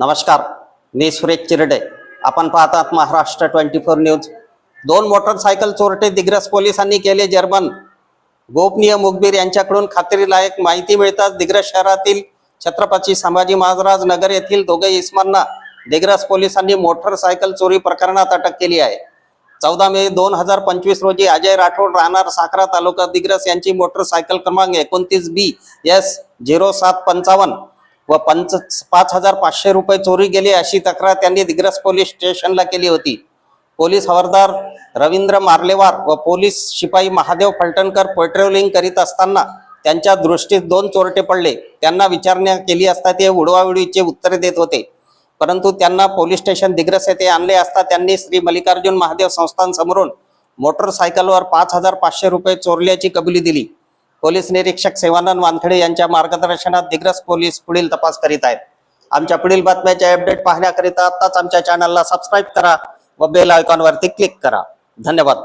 नमस्कार मी सुरेश चिरडे. आपण पाहतात महाराष्ट्र ट्वेंटी फोर न्यूज. दोन मोटरसायकल चोरटे दिग्रस पोलिसांनी केले जर्मन. गोपनीय मुखबीर यांच्याकडून खात्रीलायक माहिती मिळताच दिग्रस शहरातील छत्रपती संभाजी महाराज नगर येथील दोघे इस्मांना दिग्रस पोलिसांनी मोटरसायकल चोरी प्रकरणात अटक केली आहे. चौदा मे दोन हजार पंचवीस रोजी अजय राठोड राहणार साखरा तालुका दिग्रस यांची मोटरसायकल क्रमांक एकोणतीस बी एस झिरो सात पंचावन्न. व पंच पाच हजार पाचशे रुपये चोरी गेली अशी तक्रार त्यांनी दिग्रस पोलीस स्टेशनला केली होती. पोलीस हवालदार रवींद्र मार्लेवार व पोलीस शिपाई महादेव फलटणकर पेट्रोलिंग करीत असताना त्यांच्या दृष्टीत दोन चोरटे पडले. त्यांना विचारणा केली असता ते उडवाउडीचे उत्तरे देत होते. परंतु त्यांना पोलीस स्टेशन दिग्रस येथे आणले असता त्यांनी श्री मल्लिकार्जुन महादेव संस्थांसमोरून मोटरसायकलवर पाच हजार पाचशे रुपये चोरल्याची कबुली दिली. पोलीस निरीक्षक सेवानंद वानखडे यांच्या मार्गदर्शनात दिग्रस पोलीस पुढील तपास करीत आहेत. आमच्या पुढील बातम्याचे अपडेट पाहण्याकरिता आताच आमच्या चॅनलला सबस्क्राईब करा व बेल आयकॉनवरती क्लिक करा. धन्यवाद.